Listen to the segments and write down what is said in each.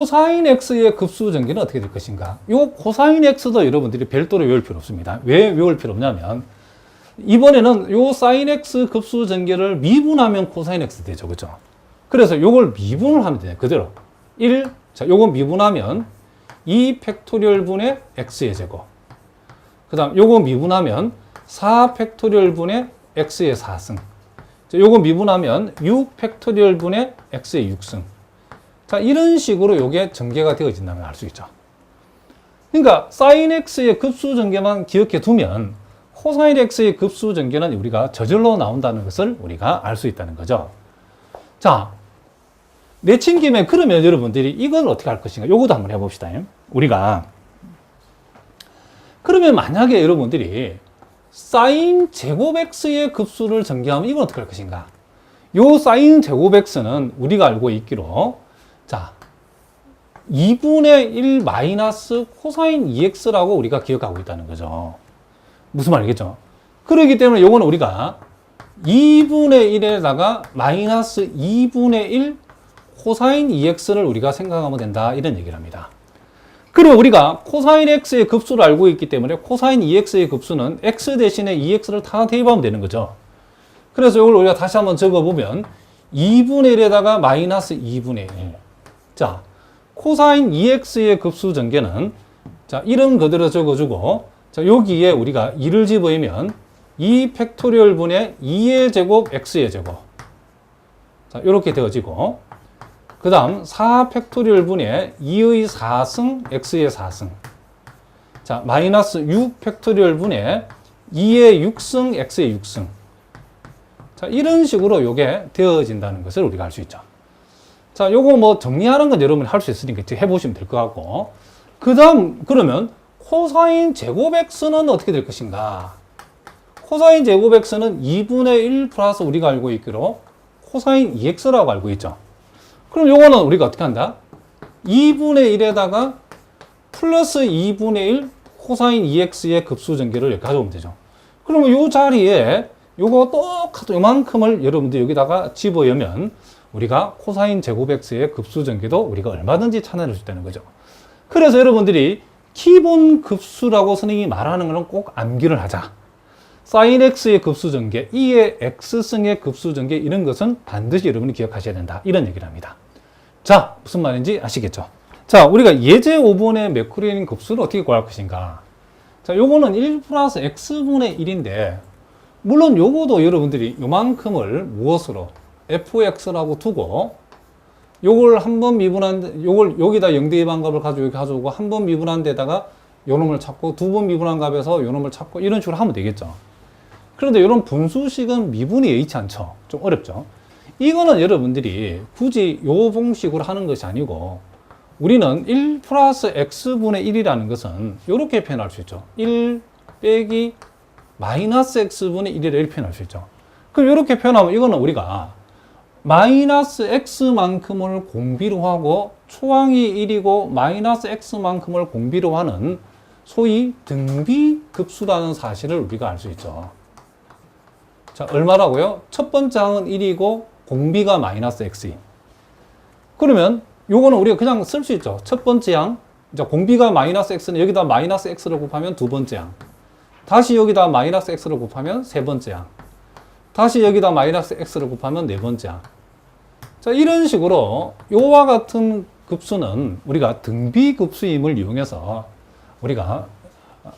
코사인 x의 급수 전개는 어떻게 될 것인가? 요 코사인 x도 여러분들이 별도로 외울 필요 없습니다. 왜 외울 필요 없냐면 이번에는 요 사인 x 급수 전개를 미분하면 코사인 x 되죠. 그죠? 그래서 요걸 미분을 하면 돼요. 그대로. 1, 자, 요거 미분하면 2 팩토리얼 분의 x의 제곱. 그 다음 요거 미분하면 4 팩토리얼 분의 x의 4승. 자, 요거 미분하면 6 팩토리얼 분의 x의 6승. 자, 이런 식으로 요게 전개가 되어진다면 알 수 있죠. 그러니까 사인 x의 급수 전개만 기억해 두면 코사인 x의 급수 전개는 우리가 저절로 나온다는 것을 우리가 알 수 있다는 거죠. 자, 내친 김에 그러면 여러분들이 이걸 어떻게 할 것인가? 요것도 한번 해봅시다. 우리가 그러면 만약에 여러분들이 사인 제곱 x의 급수를 전개하면 이건 어떻게 할 것인가? 요 사인 제곱 x는 우리가 알고 있기로 자 2분의 1 마이너스 코사인 2x라고 우리가 기억하고 있다는 거죠. 무슨 말이겠죠? 그렇기 때문에 요거는 우리가 2분의 1에다가 마이너스 2분의 1 코사인 2x를 우리가 생각하면 된다 이런 얘기를 합니다. 그리고 우리가 코사인 x의 급수를 알고 있기 때문에 코사인 2x의 급수는 x 대신에 2x를 다 대입하면 되는 거죠. 그래서 이걸 우리가 다시 한번 적어보면 2분의 1에다가 마이너스 2분의 1. 자, 코사인 2x의 급수 전개는 자, 이름 그대로 적어주고 자, 여기에 우리가 2를 집어이면 2 팩토리얼 분의 2의 제곱 x의 제곱. 자, 이렇게 되어지고 그 다음 4 팩토리얼 분의 2의 4승 x의 4승. 자, 마이너스 6 팩토리얼 분의 2의 6승 x의 6승. 자, 이런 식으로 요게 되어진다는 것을 우리가 알 수 있죠. 자, 요거 뭐 정리하는 건 여러분이 할 수 있으니까 해보시면 될 것 같고. 그 다음, 그러면 코사인 제곱 x는 어떻게 될 것인가? 코사인 제곱 x는 2분의 1 플러스 우리가 알고 있기로 코사인 2x라고 알고 있죠. 그럼 요거는 우리가 어떻게 한다? 2분의 1에다가 플러스 2분의 1 코사인 2x의 급수 전개를 이렇게 가져오면 되죠. 그러면 요 자리에 요거 똑같은 요만큼을 여러분들 여기다가 집어여면 우리가 코사인 제곱 x의 급수 전개도 우리가 얼마든지 찾아낼 수 있다는 거죠. 그래서 여러분들이 기본 급수라고 선생님이 말하는 거는 꼭 암기를 하자. 사인 x의 급수 전개, 2의 x승의 급수 전개 이런 것은 반드시 여러분이 기억하셔야 된다. 이런 얘기를 합니다. 자, 무슨 말인지 아시겠죠? 자, 우리가 예제 5번의 매크로인 급수를 어떻게 구할 것인가? 자, 요거는 1 플러스 x분의 1인데 물론 요거도 여러분들이 요만큼을 무엇으로 fx라고 두고 요걸 한 번 미분한 요걸 여기다 영대의 반값을 가지고 여기 가져오고 한 번 미분한 데다가 요 놈을 찾고 두 번 미분한 값에서 요 놈을 찾고 이런 식으로 하면 되겠죠. 그런데 이런 분수식은 미분이 여의치 않죠. 좀 어렵죠. 이거는 여러분들이 굳이 요 공식으로 하는 것이 아니고 우리는 1 플러스 x분의 1이라는 것은 이렇게 표현할 수 있죠. 1 빼기 마이너스 x분의 1이라 이렇게 표현할 수 있죠. 그럼 이렇게 표현하면 이거는 우리가 마이너스 x만큼을 공비로 하고 초항이 1이고 마이너스 x만큼을 공비로 하는 소위 등비 급수라는 사실을 우리가 알 수 있죠. 자, 얼마라고요? 첫 번째 항은 1이고 공비가 마이너스 x. 그러면 요거는 우리가 그냥 쓸 수 있죠. 첫 번째 항, 이제 공비가 마이너스 x는 여기다 마이너스 x를 곱하면 두 번째 항. 다시 여기다 마이너스 x를 곱하면 세 번째 항. 다시 여기다 마이너스 x를 곱하면 네 번째 항. 자, 이런 식으로 요와 같은 급수는 우리가 등비 급수임을 이용해서 우리가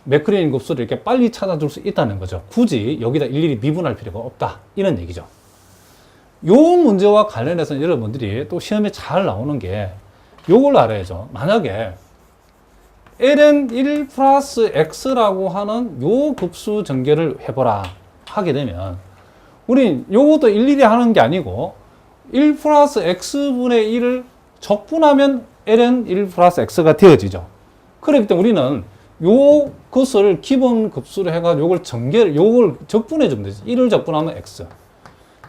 매크로인 급수를 이렇게 빨리 찾아줄 수 있다는 거죠. 굳이 여기다 일일이 미분할 필요가 없다. 이런 얘기죠. 요 문제와 관련해서 여러분들이 또 시험에 잘 나오는 게 요걸 알아야죠. 만약에 ln 1 플러스 x라고 하는 요 급수 전개를 해보라 하게 되면 우린 요것도 일일이 하는 게 아니고 1 플러스 x분의 1을 적분하면 ln 1 플러스 x가 되어지죠. 그렇기 때문에 우리는 요 것을 기본 급수로 해가지고 요걸 전개를, 요걸 적분해 주면 되지. 1을 적분하면 x.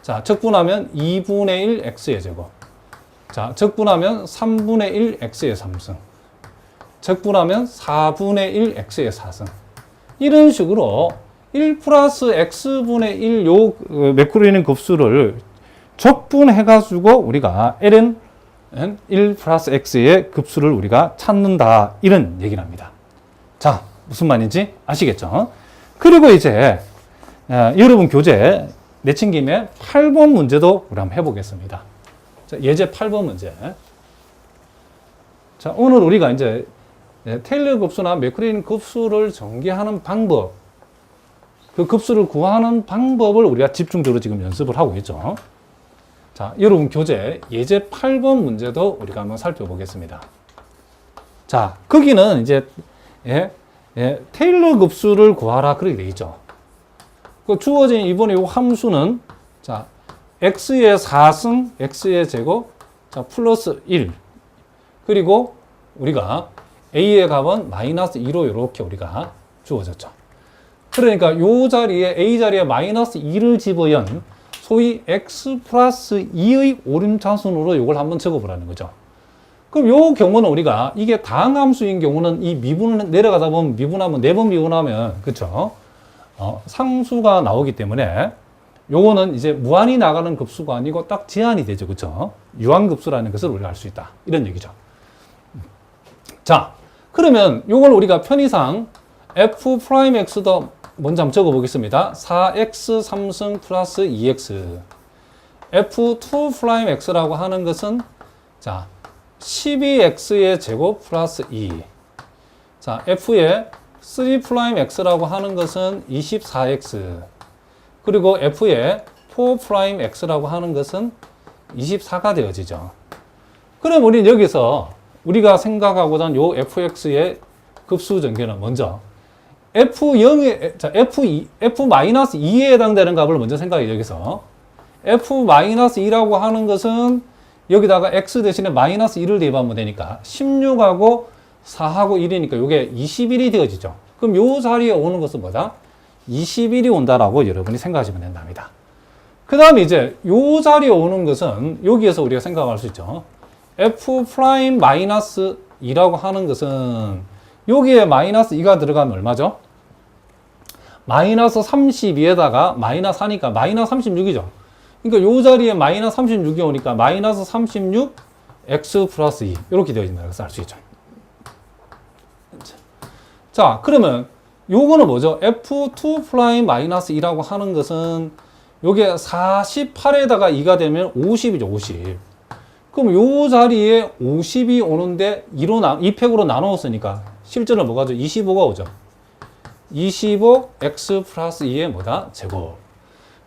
자, 적분하면 2분의 1 x의 제곱. 자, 적분하면 3분의 1 x의 3승. 적분하면 4분의 1 x의 4승. 이런 식으로 1 플러스 x분의 1요 매크로있는 급수를 적분해가지고 우리가 ln 1 플러스 x의 급수를 우리가 찾는다. 이런 얘기를 합니다. 자, 무슨 말인지 아시겠죠? 그리고 이제 어, 여러분 교재 내친 김에 8번 문제도 우리 한번 해보겠습니다. 자, 예제 8번 문제. 자, 오늘 우리가 이제 예, 테일러 급수나 매크린 급수를 전개하는 방법, 그 급수를 구하는 방법을 우리가 집중적으로 지금 연습을 하고 있죠. 자, 여러분 교재 예제 8번 문제도 우리가 한번 살펴보겠습니다. 자, 거기는 이제 예, 예, 테일러 급수를 구하라 그렇게 돼 있죠. 그 주어진 이번에 이 함수는 자, x의 4승, x의 제곱, 자, 플러스 1. 그리고 우리가 a의 값은 마이너스 2로 이렇게 우리가 주어졌죠. 그러니까 요 자리에 a 자리에 마이너스 2를 집어연 소위 x 플러스 2의 오름차순으로 이걸 한번 적어보라는 거죠. 그럼 요 경우는 우리가 이게 다항함수인 경우는 이 미분을 내려가다 보면 미분하면 네 번 미분하면 그쵸? 어, 상수가 나오기 때문에 요거는 이제 무한히 나가는 급수가 아니고 딱 제한이 되죠. 그쵸? 유한급수라는 것을 우리가 알 수 있다. 이런 얘기죠. 자 그러면 요걸 우리가 편의상 f 프라임 x도 먼저 한번 적어 보겠습니다 4x 3승 플러스 2x f2 프라임 x라고 하는 것은 자 12x의 제곱 플러스 2. 자, f의 3 프라임 x라고 하는 것은 24x. 그리고 f의 4 프라임 x라고 하는 것은 24가 되어지죠. 그럼 우리는 여기서 우리가 생각하고자 하는 요 fx의 급수 전개는 먼저 f0의 자, f2 f-2에 해당되는 값을 먼저 생각해 여기서 f-2라고 하는 것은 여기다가 x 대신에 마이너스 1을 대입하면 되니까 16하고 4하고 1이니까 이게 21이 되어지죠. 그럼 요 자리에 오는 것은 뭐다? 21이 온다라고 여러분이 생각하시면 된답니다. 그 다음에 이제 요 자리에 오는 것은 여기에서 우리가 생각할 수 있죠. f 프라임 마이너스 2라고 하는 것은 여기에 마이너스 2가 들어가면 얼마죠? 마이너스 32에다가 마이너스 하니까 마이너스 36이죠. 그러니까 요 자리에 마이너스 36이 오니까 마이너스 36 x 플러스 2 이렇게 되어진다. 그래서 알 수 있죠. 자, 그러면 요거는 뭐죠? f2 프라임 마이너스 2라고 하는 것은 요게 48에다가 2가 되면 50이죠, 50. 그럼 요 자리에 50이 오는데 2로 나, 2팩으로 나누었으니까 실제로 뭐가 죠 25가 오죠. 25 x 플러스 2의 뭐다? 제곱.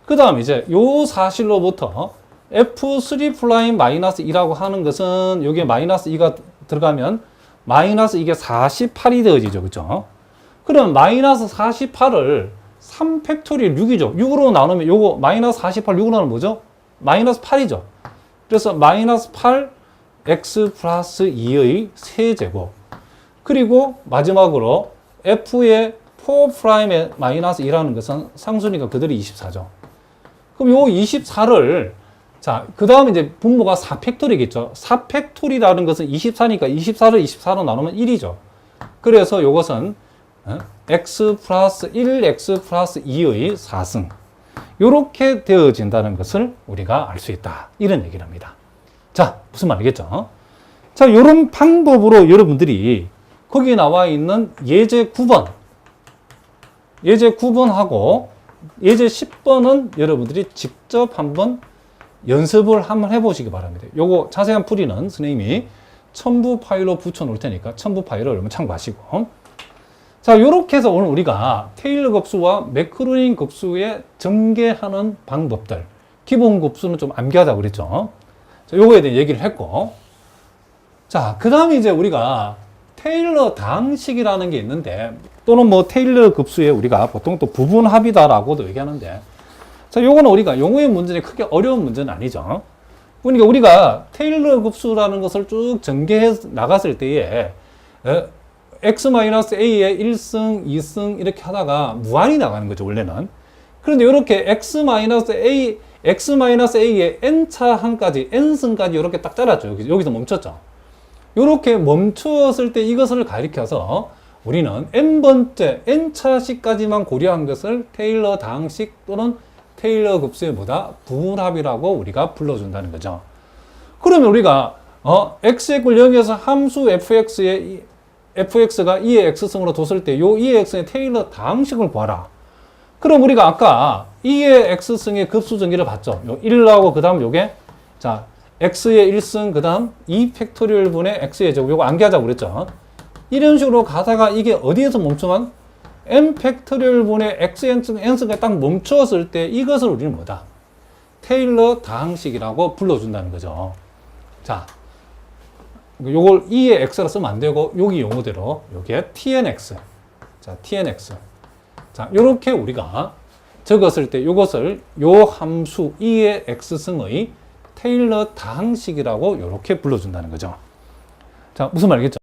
그 다음 이제 요 사실로부터 F3 플라임 마이너스 2라고 하는 것은 여기에 마이너스 2가 들어가면 마이너스 이게 48이 되어지죠. 그죠? 그럼 마이너스 48을 3 팩토리얼 6이죠. 6으로 나누면 요거 마이너스 48, 6으로 나누면 뭐죠? 마이너스 8이죠. 그래서 마이너스 8 x 플러스 2의 세제곱. 그리고 마지막으로 f의 4 프라임의 마이너스 2라는 것은 상수니까 그들이 24죠. 그럼 요 24를 자, 그 다음에 이제 분모가 4팩토리겠죠. 4팩토리라는 것은 24니까 24를 24로 나누면 1이죠. 그래서 요것은 어? x 플러스 1, x 플러스 2의 4승. 요렇게 되어진다는 것을 우리가 알 수 있다. 이런 얘기를 합니다. 자, 무슨 말이겠죠? 자, 요런 방법으로 여러분들이 거기 나와 있는 예제 9번, 예제 9번하고 예제 10번은 여러분들이 직접 한번 연습을 한번 해보시기 바랍니다. 요거 자세한 풀이는 선생님이 첨부 파일로 붙여 놓을 테니까 첨부 파일을 여러분 참고하시고. 자, 요렇게 해서 오늘 우리가 테일러 급수와 매크로닌 급수의 전개하는 방법들. 기본 급수는 좀 암기하자고 그랬죠. 자, 요거에 대해 얘기를 했고. 자, 그 다음에 이제 우리가 테일러 당식이라는 게 있는데 또는 뭐 테일러 급수에 우리가 보통 또 부분 합이다라고도 얘기하는데 자, 요거는 우리가 용어의 문제는 크게 어려운 문제는 아니죠. 그러니까 우리가 테일러 급수라는 것을 쭉 전개해 나갔을 때에 어, x-a의 1승, 2승 이렇게 하다가 무한히 나가는 거죠, 원래는. 그런데 이렇게 x-a, x-a의 n차 한까지, n승까지 이렇게 딱 잘랐죠. 여기, 여기서 멈췄죠. 이렇게 멈추었을 때 이것을 가리켜서 우리는 n번째, n차식까지만 고려한 것을 테일러 당식 또는 테일러 급수의 보다 부분합이라고 우리가 불러준다는 거죠. 그러면 우리가 어, x의 꼴 0에서 함수 fx의 fx가 2의 x승으로 뒀을 때요 2의 x의 테일러 다항식을 구하라. 그럼 우리가 아까 2의 x승의 급수 전기를 봤죠. 요1 나오고 그 다음 요게 자, x의 1승 그 다음 2 팩토리얼 분의 x의 제곱 요거 암기하자고 그랬죠. 이런 식으로 가다가 이게 어디에서 멈추면 n 팩토리얼 분의 xn승 n승에 딱 멈추었을 때 이것을 우리는 뭐다? 테일러 다항식이라고 불러준다는 거죠. 자, 요걸 2의 x라 쓰면 안 되고 여기 용어대로 요게 tnx. 자, tnx. 자, 요렇게 우리가 적었을 때 요것을 요 함수 2의 x승의 테일러 다항식이라고 요렇게 불러준다는 거죠. 자, 무슨 말이겠죠?